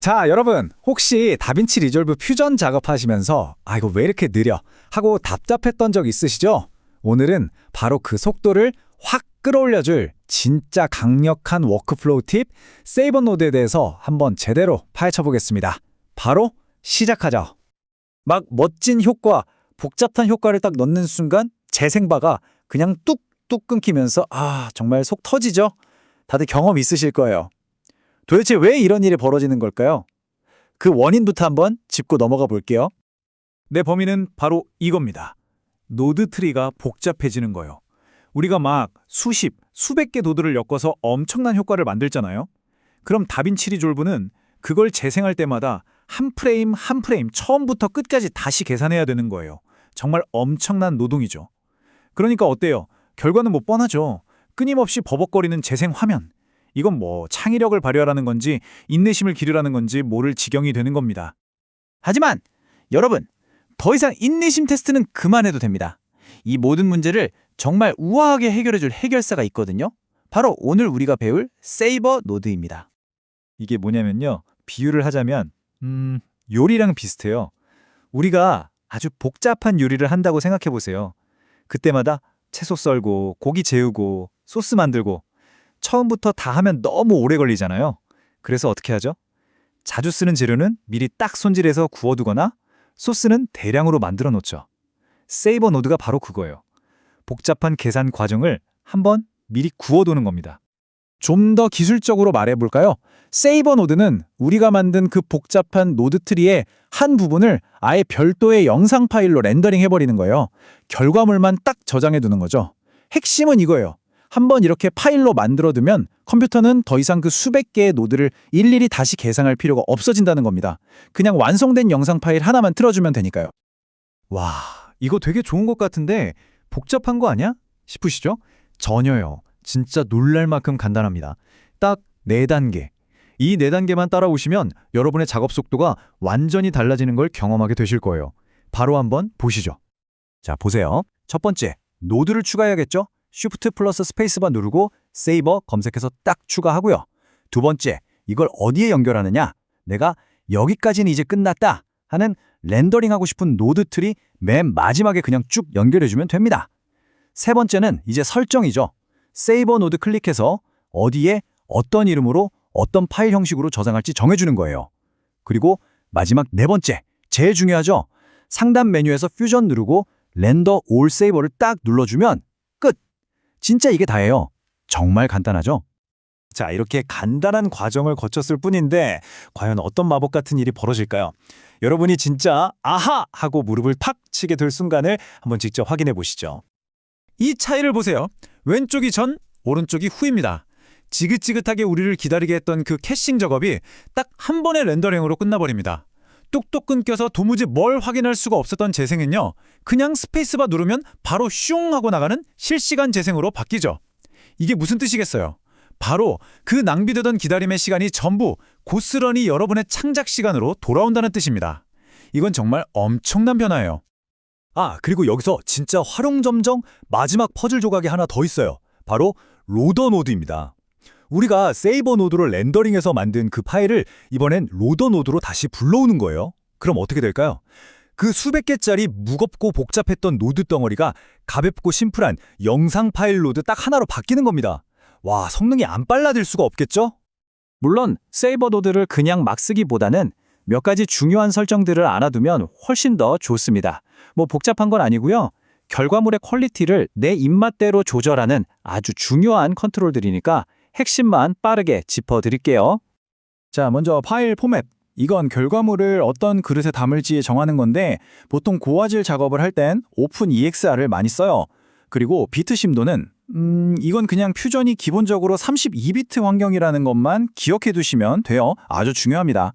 자, 여러분, 혹시 다빈치 리졸브 퓨전 작업하시면서 아, 이거 왜 이렇게 느려? 하고 답답했던 적 있으시죠? 오늘은 바로 그 속도를 확 끌어올려줄 진짜 강력한 워크플로우 팁 세이버 노드에 대해서 한번 제대로 파헤쳐 보겠습니다. 바로 시작하죠. 막 멋진 효과, 복잡한 효과를 딱 넣는 순간 재생바가 그냥 뚝뚝 끊기면서 아, 정말 속 터지죠? 다들 경험 있으실 거예요. 도대체 왜 이런 일이 벌어지는 걸까요? 그 원인부터 한번 짚고 넘어가 볼게요. 내 범인은 바로 이겁니다. 노드 트리가 복잡해지는 거요. 우리가 막 수십, 수백 개 노드를 엮어서 엄청난 효과를 만들잖아요. 그럼 다빈치 리졸브는 그걸 재생할 때마다 한 프레임 한 프레임 처음부터 끝까지 다시 계산해야 되는 거예요. 정말 엄청난 노동이죠. 그러니까 어때요? 결과는 뭐 뻔하죠. 끊임없이 버벅거리는 재생 화면. 이건 뭐 창의력을 발휘하라는 건지 인내심을 기르라는 건지 모를 지경이 되는 겁니다. 하지만 여러분, 더 이상 인내심 테스트는 그만해도 됩니다. 이 모든 문제를 정말 우아하게 해결해줄 해결사가 있거든요. 바로 오늘 우리가 배울 세이버 노드입니다. 이게 뭐냐면요. 비유를 하자면 음, 요리랑 비슷해요. 우리가 아주 복잡한 요리를 한다고 생각해 보세요. 그때마다 채소 썰고 고기 재우고 소스 만들고 처음부터 다 하면 너무 오래 걸리잖아요. 그래서 어떻게 하죠? 자주 쓰는 재료는 미리 딱 손질해서 구워두거나 소스는 대량으로 만들어 놓죠. 세이버 노드가 바로 그거예요. 복잡한 계산 과정을 한번 미리 구워두는 겁니다. 좀 더 기술적으로 말해볼까요? 세이버 노드는 우리가 만든 그 복잡한 노드 트리의 한 부분을 아예 별도의 영상 파일로 렌더링 해버리는 거예요. 결과물만 딱 저장해두는 거죠. 핵심은 이거예요. 한번 이렇게 파일로 만들어두면 컴퓨터는 더 이상 그 수백 개의 노드를 일일이 다시 계산할 필요가 없어진다는 겁니다. 그냥 완성된 영상 파일 하나만 틀어주면 되니까요. 와, 이거 되게 좋은 것 같은데 복잡한 거 아니야? 싶으시죠? 전혀요. 진짜 놀랄 만큼 간단합니다. 딱 네단계 이 네단계만 따라오시면 여러분의 작업 속도가 완전히 달라지는 걸 경험하게 되실 거예요. 바로 한번 보시죠. 자, 보세요. 첫 번째, 노드를 추가해야겠죠? 쉬프트 플러스 스페이스바 누르고 세이버 검색해서 딱 추가하고요. 두 번째, 이걸 어디에 연결하느냐? 내가 여기까지는 이제 끝났다 하는 렌더링하고 싶은 노드 틀이 맨 마지막에 그냥 쭉 연결해주면 됩니다. 세 번째는 이제 설정이죠. 세이버 노드 클릭해서 어디에 어떤 이름으로 어떤 파일 형식으로 저장할지 정해주는 거예요. 그리고 마지막 네 번째, 제일 중요하죠. 상단 메뉴에서 퓨전 누르고 렌더 올 세이버를 딱 눌러주면 끝! 진짜 이게 다예요. 정말 간단하죠? 자, 이렇게 간단한 과정을 거쳤을 뿐인데 과연 어떤 마법 같은 일이 벌어질까요? 여러분이 진짜 아하! 하고 무릎을 탁 치게 될 순간을 한번 직접 확인해 보시죠. 이 차이를 보세요. 왼쪽이 전, 오른쪽이 후입니다. 지긋지긋하게 우리를 기다리게 했던 그 캐싱 작업이 딱 한 번의 렌더링으로 끝나버립니다. 뚝뚝 끊겨서 도무지 뭘 확인할 수가 없었던 재생은요. 그냥 스페이스바 누르면 바로 슝 하고 나가는 실시간 재생으로 바뀌죠. 이게 무슨 뜻이겠어요? 바로 그 낭비되던 기다림의 시간이 전부 고스란히 여러분의 창작 시간으로 돌아온다는 뜻입니다. 이건 정말 엄청난 변화예요. 아, 그리고 여기서 진짜 활용점정 마지막 퍼즐 조각이 하나 더 있어요. 바로 로더 노드입니다. 우리가 세이버 노드로 렌더링해서 만든 그 파일을 이번엔 로더 노드로 다시 불러오는 거예요. 그럼 어떻게 될까요? 그 수백 개짜리 무겁고 복잡했던 노드 덩어리가 가볍고 심플한 영상 파일 로드 딱 하나로 바뀌는 겁니다. 와, 성능이 안 빨라질 수가 없겠죠? 물론 세이버 노드를 그냥 막 쓰기보다는 몇 가지 중요한 설정들을 알아두면 훨씬 더 좋습니다. 뭐 복잡한 건 아니고요. 결과물의 퀄리티를 내 입맛대로 조절하는 아주 중요한 컨트롤들이니까 핵심만 빠르게 짚어드릴게요. 자, 먼저 파일 포맷. 이건 결과물을 어떤 그릇에 담을지 정하는 건데 보통 고화질 작업을 할 땐 오픈 EXR을 많이 써요. 그리고 비트 심도는 음, 이건 그냥 퓨전이 기본적으로 32비트 환경이라는 것만 기억해 두시면 돼요. 아주 중요합니다.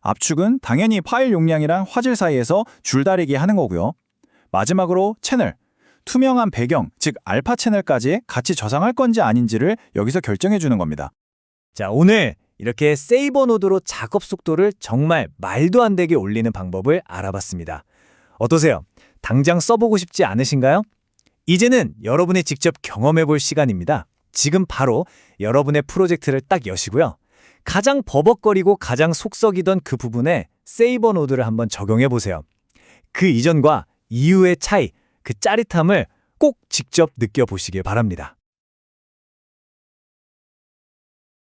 압축은 당연히 파일 용량이랑 화질 사이에서 줄다리기 하는 거고요. 마지막으로 채널. 투명한 배경, 즉 알파 채널까지 같이 저장할 건지 아닌지를 여기서 결정해 주는 겁니다. 자, 오늘 이렇게 세이버 노드로 작업 속도를 정말 말도 안 되게 올리는 방법을 알아봤습니다. 어떠세요? 당장 써보고 싶지 않으신가요? 이제는 여러분이 직접 경험해 볼 시간입니다. 지금 바로 여러분의 프로젝트를 딱 여시고요. 가장 버벅거리고 가장 속썩이던 그 부분에 세이버 노드를 한번 적용해 보세요. 그 이전과 이후의 차이 그 짜릿함을 꼭 직접 느껴보시길 바랍니다.